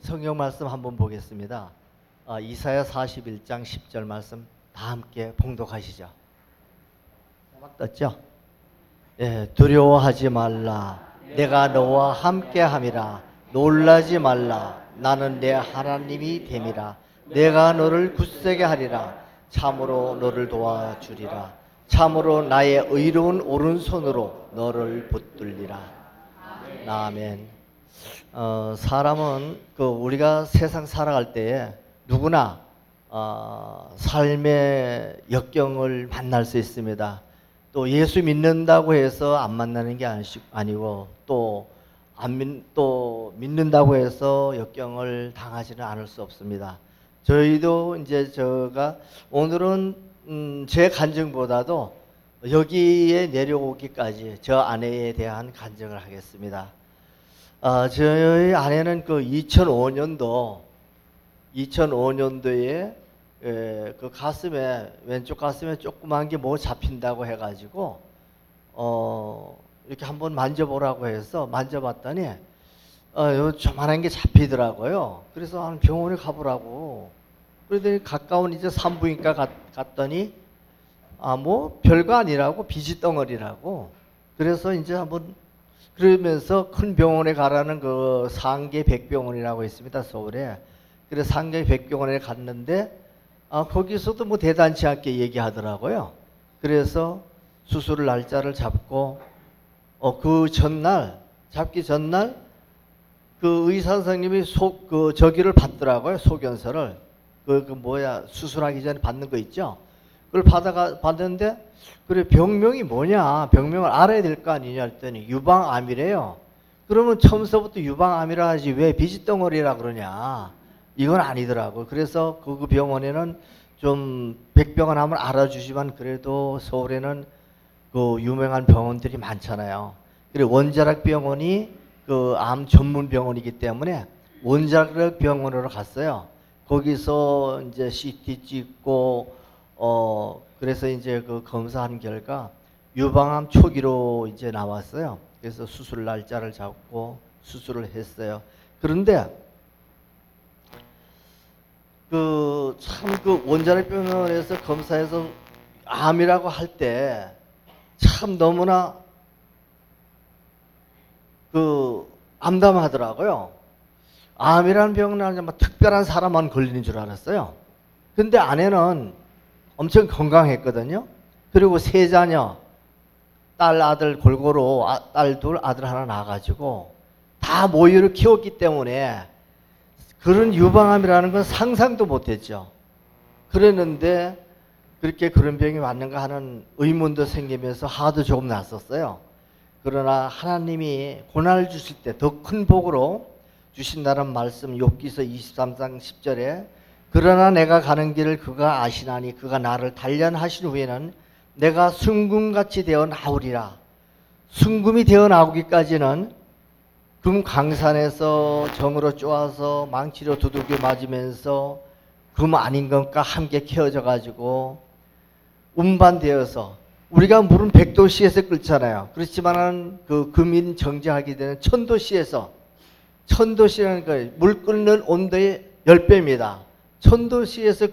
성경 말씀 한번 보겠습니다. 아, 이사야 41장 10절 말씀 다 함께 봉독하시죠. 막 떴죠? 예, 두려워하지 말라. 내가 너와 함께 함이라. 놀라지 말라. 나는 내 하나님이 됨이라. 내가 너를 굳세게 하리라. 참으로 너를 도와주리라. 참으로 나의 의로운 오른손으로 너를 붙들리라. 아멘. 어, 사람은 그 우리가 세상 살아갈 때에 누구나 어, 삶의 역경을 만날 수 있습니다. 또 예수 믿는다고 해서 안 만나는 게 아니- 아니고 또 안 믿, 또 믿는다고 해서 역경을 당하지는 않을 수 없습니다. 저희도 이제 제가 오늘은 음, 제 간증보다도 여기에 내려오기까지 저 아내에 대한 간증을 하겠습니다. 아, 저희 아내는 그 2005년도 2005년도에 에, 그 가슴에 왼쪽 가슴에 조그만 게 뭐 잡힌다고 해가지고 어 이렇게 한번 만져보라고 해서 만져봤더니 어, 요 조만한 게 잡히더라고요. 그래서 한 병원에 가보라고. 그러더니 가까운 이제 산부인과 갔, 갔더니 아 뭐 별거 아니라고 비지덩어리라고. 그래서 이제 한번 그러면서 큰 병원에 가라는 그 상계 백병원이라고 있습니다 서울에. 그래서 상계 백병원에 갔는데 아 거기서도 뭐 대단치 않게 얘기하더라고요. 그래서 수술 날짜를 잡고 어 그 전날 잡기 전날 그 의사 선생님이 속 그 저기를 받더라고요 소견서를 그, 그 뭐야 수술하기 전에 받는 거 있죠. 그걸 받아가 받는데 그래 병명이 뭐냐 병명을 알아야 될 거 아니냐 했더니 유방암이래요. 그러면 처음서부터 유방암이라 하지 왜 비지덩어리라 그러냐 이건 아니더라고. 그래서 그 병원에는 좀 백병원 하면 알아주지만 그래도 서울에는 그 유명한 병원들이 많잖아요. 그리고 원자력 병원이 그 암 전문 병원이기 때문에 원자력 병원으로 갔어요. 거기서 이제 CT 찍고 어 그래서 이제 그 검사한 결과 유방암 초기로 이제 나왔어요. 그래서 수술 날짜를 잡고 수술을 했어요. 그런데 그 참그 원자력 병원에서 검사해서 암이라고 할 때 참 너무나 그 암담하더라고요. 암이라는 병은 뭐 특별한 사람만 걸리는 줄 알았어요. 근데 아내는 엄청 건강했거든요. 그리고 세 자녀, 딸, 아들 골고루 아, 딸 둘, 아들 하나 낳아가지고 다 모유를 키웠기 때문에 그런 유방암이라는 건 상상도 못했죠. 그랬는데 그렇게 그런 병이 왔는가 하는 의문도 생기면서 화도 조금 났었어요. 그러나 하나님이 고난을 주실 때 더 큰 복으로 주신다는 말씀 욥기서 23장 10절에 그러나 내가 가는 길을 그가 아시나니 그가 나를 단련하신 후에는 내가 순금같이 되어 나오리라. 순금이 되어 나오기까지는 금 강산에서 정으로 쪼아서 망치로 두들겨 맞으면서 금 아닌 것과 함께 캐어져 가지고 운반되어서 우리가 물은 백도시에서 끓잖아요. 그렇지만은 그 금인 정제하게 되는 천도시에서 천도시라는 거물 끓는 온도의 10배입니다. 천도시에서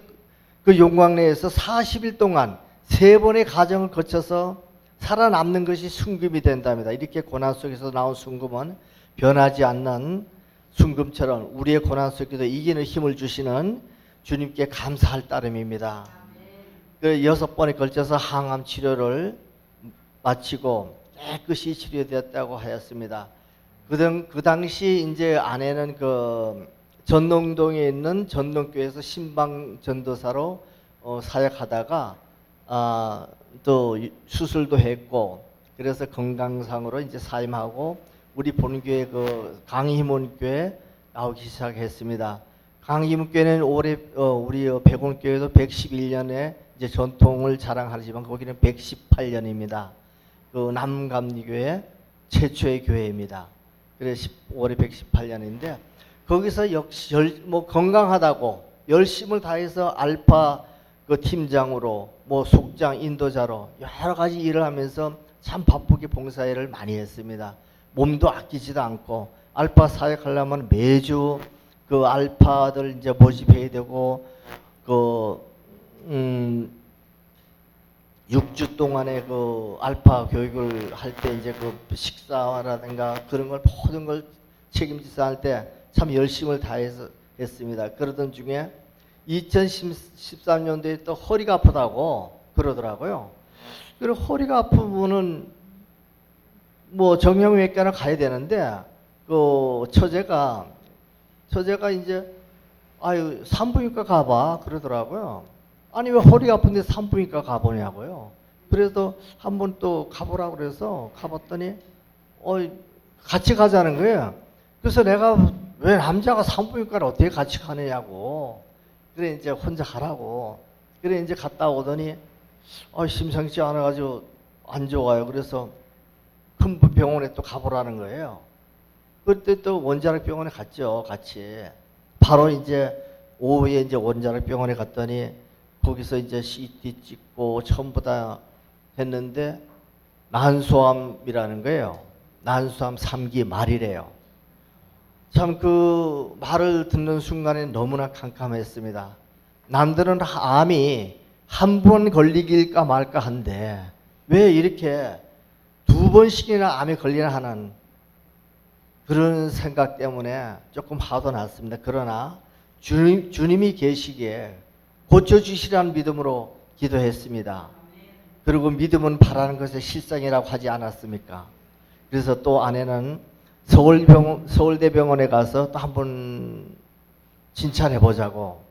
그 용광 내에서 40일 동안 세 번의 과정을 거쳐서 살아남는 것이 순금이 된답니다. 이렇게 고난 속에서 나온 순금은 변하지 않는 순금처럼 우리의 고난 속에도 이기는 힘을 주시는 주님께 감사할 따름입니다. 그 여섯 번에 걸쳐서 항암 치료를 마치고 깨끗이 치료되었다고 하였습니다. 그 당시 이제 아내는 그 전농동에 있는 전농교회에서 신방 전도사로 어, 사역하다가 아, 또 수술도 했고 그래서 건강상으로 이제 사임하고 우리 본교회 그 강희문교회 나오기 시작했습니다. 강희문교회는 올해 어, 우리 백운교회도 111년에 이제 전통을 자랑하지만 거기는 118년입니다. 그 남감리교회 최초의 교회입니다. 그래서 10, 올해 118년인데 거기서 역시 열, 뭐 건강하다고 열심을 다해서 알파 그 팀장으로 뭐 속장 인도자로 여러 가지 일을 하면서 참 바쁘게 봉사일을 많이 했습니다. 몸도 아끼지도 않고 알파 사역하려면 매주 그 알파들 이제 모집해야 되고 그 음, 6주 동안의 그 알파 교육을 할 때 이제 그 식사라든가 그런 걸 모든 걸 책임지서 할때 참 열심을 다해서 했습니다. 그러던 중에 2013년도에 또 허리가 아프다고 그러더라고요. 그리고 허리가 아프면은 뭐 정형외과를 가야 되는데 그 처제가 처제가 이제 아유 산부인과 가봐 그러더라고요. 아니 왜 허리가 아픈데 산부인과 가보냐고요. 그래서 한 번 또 가보라고 그래서 가봤더니 어 같이 가자는 거예요. 그래서 내가 왜 남자가 산부인과를 어떻게 같이 가느냐고. 그래 이제 혼자 가라고. 그래 이제 갔다 오더니 어 심상치 않아가지고 안 좋아요. 그래서 큰 병원에 또 가보라는 거예요. 그때 또 원자력 병원에 갔죠. 같이. 바로 이제 오후에 이제 원자력 병원에 갔더니 거기서 이제 CT 찍고 전부 다 했는데 난소암이라는 거예요. 난소암 3기 말이래요. 참 그 말을 듣는 순간에 너무나 캄캄했습니다. 남들은 암이 한 번 걸리길까 말까 한데 왜 이렇게 두 번씩이나 암에 걸리나 하는 그런 생각 때문에 조금 화도 났습니다. 그러나 주님, 주님이 계시기에 고쳐주시라는 믿음으로 기도했습니다. 그리고 믿음은 바라는 것의 실상이라고 하지 않았습니까? 그래서 또 아내는 서울병원, 서울대병원에 가서 또 한번 진찰해 보자고.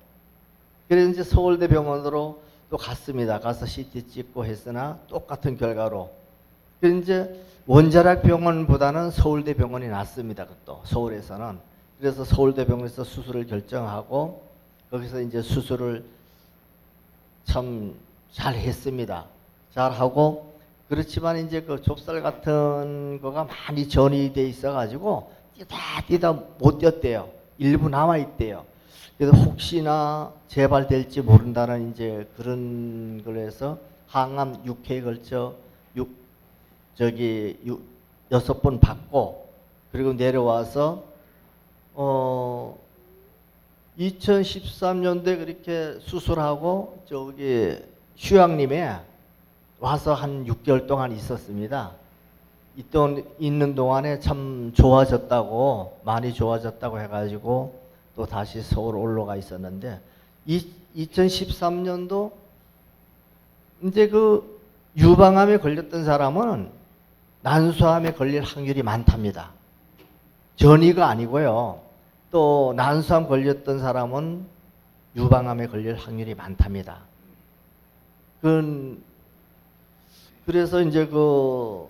그래서 이제 서울대병원으로 또 갔습니다. 가서 CT 찍고 했으나 똑같은 결과로. 그래서 이제 원자력 병원보다는 서울대 병원이 낫습니다. 그것도 서울에서는. 그래서 서울대 병원에서 수술을 결정하고 거기서 이제 수술을 참 잘 했습니다. 잘 하고 그렇지만 이제 그 좁쌀 같은 거가 많이 전이돼 있어 가지고 뛰다 뛰다 못 뛰었대요. 일부 남아 있대요. 그래서 혹시나 재발될지 모른다는 이제 그런 걸 해서 항암 6회에 걸쳐 6 저기 유, 여섯 번 받고 그리고 내려와서 어 2013년도에 그렇게 수술하고 저기 휴양림에 와서 한 6개월 동안 있었습니다. 있던 있는 동안에 참 좋아졌다고 많이 좋아졌다고 해가지고 또 다시 서울 올라가 있었는데 이, 2013년도 이제 그 유방암에 걸렸던 사람은 난소암에 걸릴 확률이 많답니다. 전이가 아니고요. 또 난소암 걸렸던 사람은 유방암에 걸릴 확률이 많답니다. 그 그래서 이제 그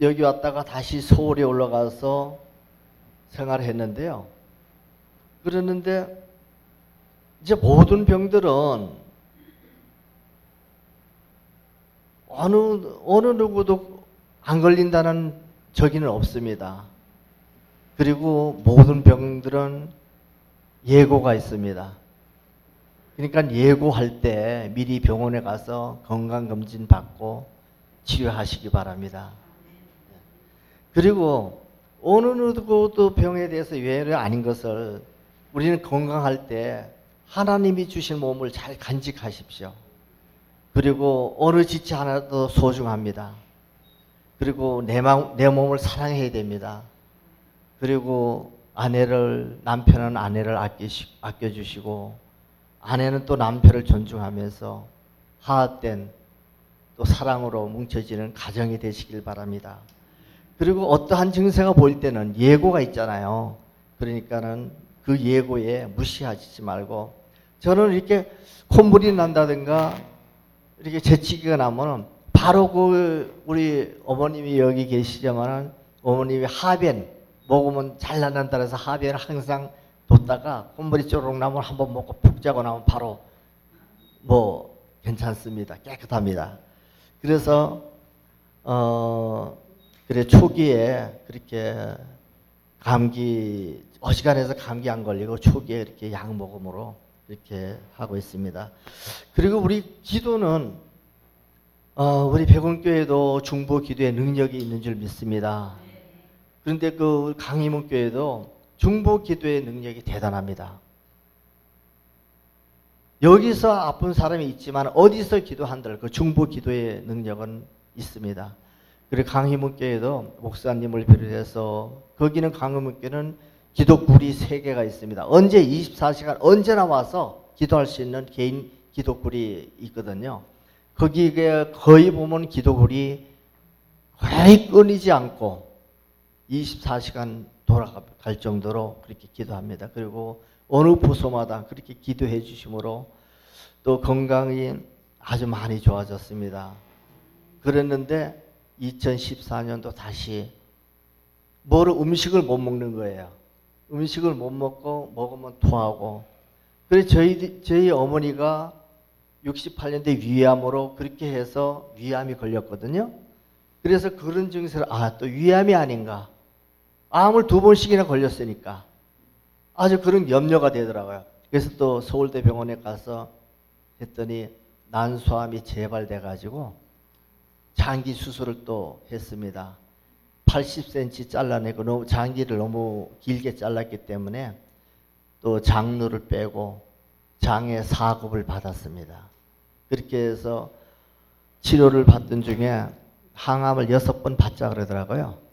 여기 왔다가 다시 서울에 올라가서 생활했는데요. 그랬는데 이제 모든 병들은 어느 어느 누구도 안 걸린다는 저기는 없습니다. 그리고 모든 병들은 예고가 있습니다. 그러니까 예고할 때 미리 병원에 가서 건강검진 받고 치료하시기 바랍니다. 그리고 어느 누구도 병에 대해서 외래 아닌 것을 우리는 건강할 때 하나님이 주신 몸을 잘 간직하십시오. 그리고 어느 지체 하나도 소중합니다. 그리고 내, 마, 내 몸을 사랑해야 됩니다. 그리고 아내를 남편은 아내를 아껴주시고 아내는 또 남편을 존중하면서 화합된 또 사랑으로 뭉쳐지는 가정이 되시길 바랍니다. 그리고 어떠한 증세가 보일 때는 예고가 있잖아요. 그러니까는 그 예고에 무시하지 말고 저는 이렇게 콧물이 난다든가 이렇게 재치기가 나면은 바로 그 우리 어머님이 여기 계시지만은 어머님이 하변 먹으면 잘 난다고 해서 하변을 항상 뒀다가 콧물이 쪼록 나면 한 번 먹고 푹 자고 나면 바로 뭐 괜찮습니다. 깨끗합니다. 그래서 어 그래 초기에 그렇게 감기 어지간해서 감기 안 걸리고 초기에 이렇게 약 먹음으로 이렇게 하고 있습니다. 그리고 우리 기도는 어, 우리 백운교회도 중보 기도에 능력이 있는 줄 믿습니다. 그런데 그 강희문 교회도 중보 기도의 능력이 대단합니다. 여기서 아픈 사람이 있지만 어디서 기도한들 그 중보 기도의 능력은 있습니다. 그리고 강희문교회도 목사님을 비롯해서 거기는 강희문교회는 기도굴이 세 개가 있습니다. 언제 24시간 언제나 와서 기도할 수 있는 개인 기도굴이 있거든요. 거기에 거의 보면 기도굴이 거의 끊이지 않고 24시간 돌아갈 정도로 그렇게 기도합니다. 그리고 어느 부서마다 그렇게 기도해 주심으로 또 건강이 아주 많이 좋아졌습니다. 그랬는데 2014년도 다시 뭐를 음식을 못 먹는 거예요. 음식을 못 먹고 먹으면 토하고. 그래서 저희 저희 어머니가 68년대 위암으로 그렇게 해서 위암이 걸렸거든요. 그래서 그런 증세를 아 또 위암이 아닌가. 암을 두 번씩이나 걸렸으니까 아주 그런 염려가 되더라고요. 그래서 또 서울대 병원에 가서 했더니 난소암이 재발돼 가지고 장기 수술을 또 했습니다. 80cm 잘라내고 너무 장기를 너무 길게 잘랐기 때문에 또 장루를 빼고 장에 사급을 받았습니다. 그렇게 해서 치료를 받던 중에 항암을 여섯 번 받자 그러더라고요.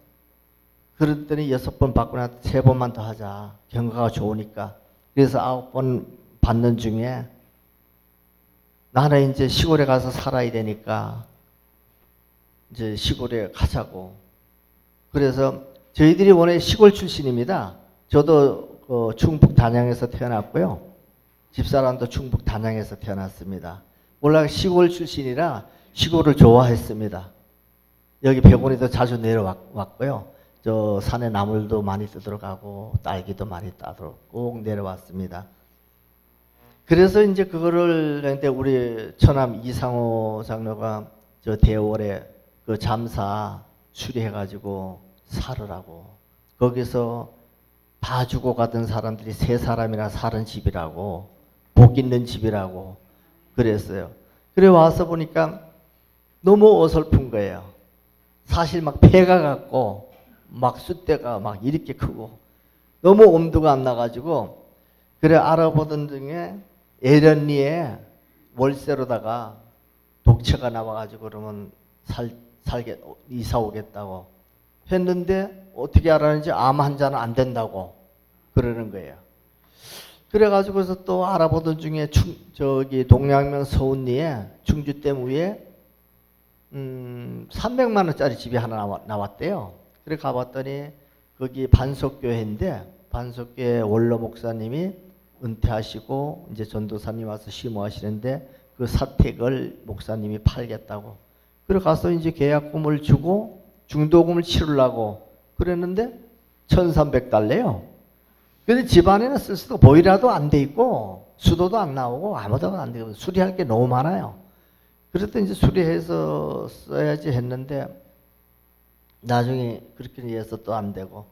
그랬더니 여섯 번 받고 나서 세 번만 더 하자. 경과가 좋으니까. 그래서 아홉 번 받는 중에 나는 이제 시골에 가서 살아야 되니까 이제 시골에 가자고. 그래서 저희들이 원래 시골 출신입니다. 저도 그 충북 단양에서 태어났고요. 집사람도 충북 단양에서 태어났습니다. 원래 시골 출신이라 시골을 좋아했습니다. 여기 백원에도 자주 내려왔고요. 저 산에 나물도 많이 뜯으러 가고 딸기도 많이 따러 꼭 내려왔습니다. 그래서 이제 그거를 근데 우리 처남 이상호 장로가 저 대월에 그 잠사 수리해가지고 살으라고 거기서 봐주고 가던 사람들이 세 사람이나 사는 집이라고 복 있는 집이라고 그랬어요. 그래 와서 보니까 너무 어설픈 거예요. 사실 막 폐가 같고 막 숫대가 막 이렇게 크고 너무 엄두가 안 나가지고 그래 알아보던 중에 에런리에 월세로다가 독채가 나와가지고 그러면 살 살게 이사 오겠다고 했는데 어떻게 알았는지 암 환자는 안 된다고 그러는 거예요. 그래가지고서 또 알아보던 중에 충, 저기 동양면 서운리에 중주댐 위에 음, 300만 원짜리 집이 하나 나왔, 나왔대요. 그래 가봤더니 거기 반석교회인데 반석교회 원로 목사님이 은퇴하시고 이제 전도사님 와서 심호하시는데 그 사택을 목사님이 팔겠다고. 그래 가서 이제 계약금을 주고 중도금을 치르려고 그랬는데 1300달래요. 근데 집안에는 쓸 수도 보이라도 안 돼 있고 수도도 안 나오고 아무도 안 되고 수리할 게 너무 많아요. 그래서 이제 수리해서 써야지 했는데 나중에 그렇게 해서 또 안 되고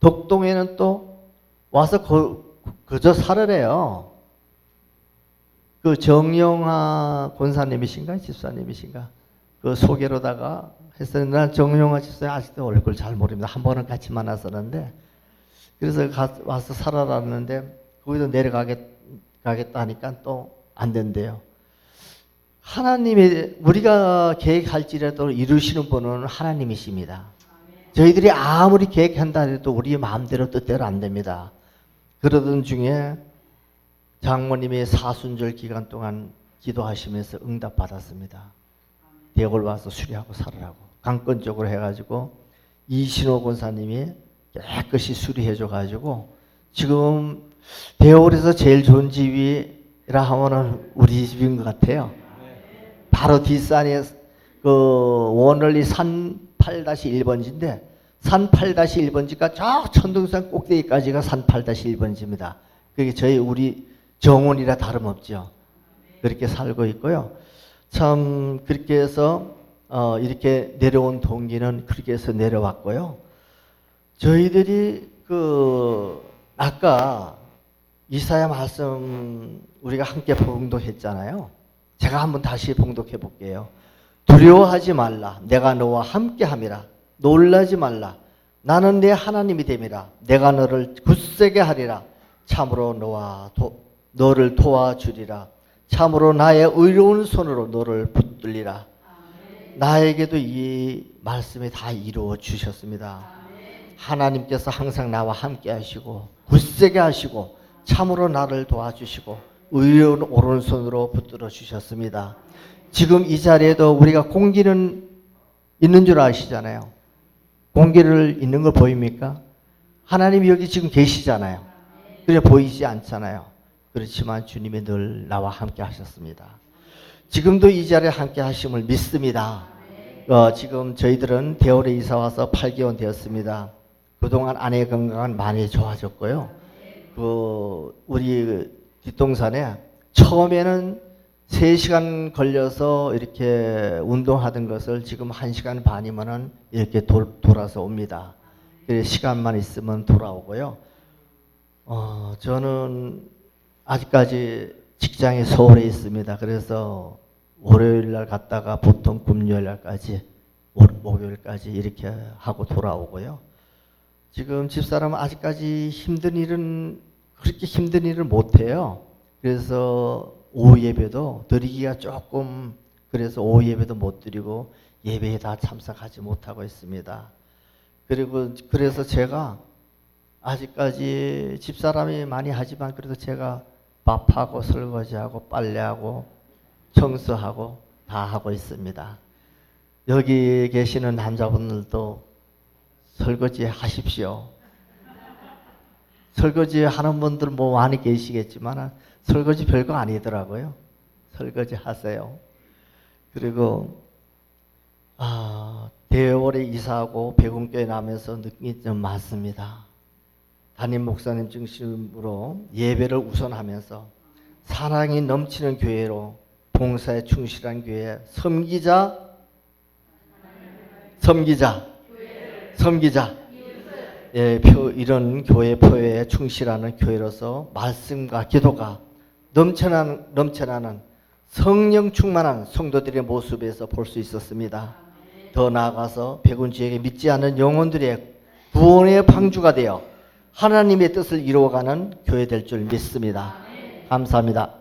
독동에는 또 와서 거, 그저 살으래요. 그 정영아 권사님이신가 집사님이신가 그 소개로다가 했었는데 난 정영아 집사님 아직도 얼굴 잘 모릅니다. 한 번은 같이 만났었는데 그래서 가, 와서 살아랐는데 거기서 내려가겠 가겠다 하니까 또 안 된대요. 하나님이 우리가 계획할지라도 이루시는 분은 하나님이십니다. 저희들이 아무리 계획한다 해도 우리 마음대로 뜻대로 안 됩니다. 그러던 중에 장모님이 사순절 기간 동안 기도하시면서 응답 받았습니다. 대골 와서 수리하고 살으라고 강권적으로 해가지고 이신호 권사님이 깨끗이 수리해줘 가지고 지금 대월에서 제일 좋은 집이라 하면은 우리 집인 것 같아요. 바로 뒷산에 그 원월리 산 8-1번지인데 산 8-1번지가 저 천둥산 꼭대기까지가 산 8-1번지입니다. 그게 저희 우리 정원이라 다름없죠. 그렇게 살고 있고요. 참 그렇게 해서 어 이렇게 내려온 동기는 그렇게 해서 내려왔고요. 저희들이 그 아까 이사야 말씀 우리가 함께 봉독했잖아요. 제가 한번 다시 봉독해 볼게요. 두려워하지 말라. 내가 너와 함께 함이라. 놀라지 말라. 나는 내 하나님이 됨이라. 내가 너를 굳세게 하리라. 참으로 너와 도, 너를 도와주리라. 참으로 나의 의로운 손으로 너를 붙들리라. 나에게도 이 말씀이 다 이루어 주셨습니다. 하나님께서 항상 나와 함께 하시고 굳세게 하시고 참으로 나를 도와주시고 의로운 오른손으로 붙들어 주셨습니다. 지금 이 자리에도 우리가 공기는 있는 줄 아시잖아요. 공기를 있는 거 보입니까? 하나님이 여기 지금 계시잖아요. 그래 보이지 않잖아요. 그렇지만 주님이 늘 나와 함께 하셨습니다. 지금도 이 자리에 함께 하심을 믿습니다. 어, 지금 저희들은 대월에 이사 와서 8개월 되었습니다. 그동안 아내 건강은 많이 좋아졌고요. 그 우리 뒷동산에 처음에는 3시간 걸려서 이렇게 운동하던 것을 지금 1시간 반이면은 이렇게 돌, 돌아서 옵니다. 시간만 있으면 돌아오고요. 어, 저는 아직까지 직장에 서울에 있습니다. 그래서 월요일 날 갔다가 보통 금요일 날까지 월- 목요일까지 이렇게 하고 돌아오고요. 지금 집사람은 아직까지 힘든 일은 그렇게 힘든 일을 못 해요. 그래서 오후 예배도 드리기가 조금 그래서 오후 예배도 못 드리고 예배에 다 참석하지 못하고 있습니다. 그리고 그래서 제가 아직까지 집사람이 많이 하지만 그래도 제가 밥하고 설거지하고 빨래하고 청소하고 다 하고 있습니다. 여기 계시는 남자분들도 설거지 하십시오. 설거지 하는 분들 뭐 많이 계시겠지만 설거지 별거 아니더라고요. 설거지 하세요. 그리고 아, 대월에 이사하고 백운교회 나면서 느낀 점 많습니다. 담임 목사님 중심으로 예배를 우선하면서 사랑이 넘치는 교회로 봉사에 충실한 교회 섬기자 섬기자 섬기자 예, 표, 이런 교회 포회에 충실하는 교회로서 말씀과 기도가 넘쳐나는, 넘쳐나는 성령 충만한 성도들의 모습에서 볼 수 있었습니다. 더 나아가서 백운지에게 믿지 않는 영혼들의 구원의 방주가 되어 하나님의 뜻을 이루어가는 교회 될 줄 믿습니다. 감사합니다.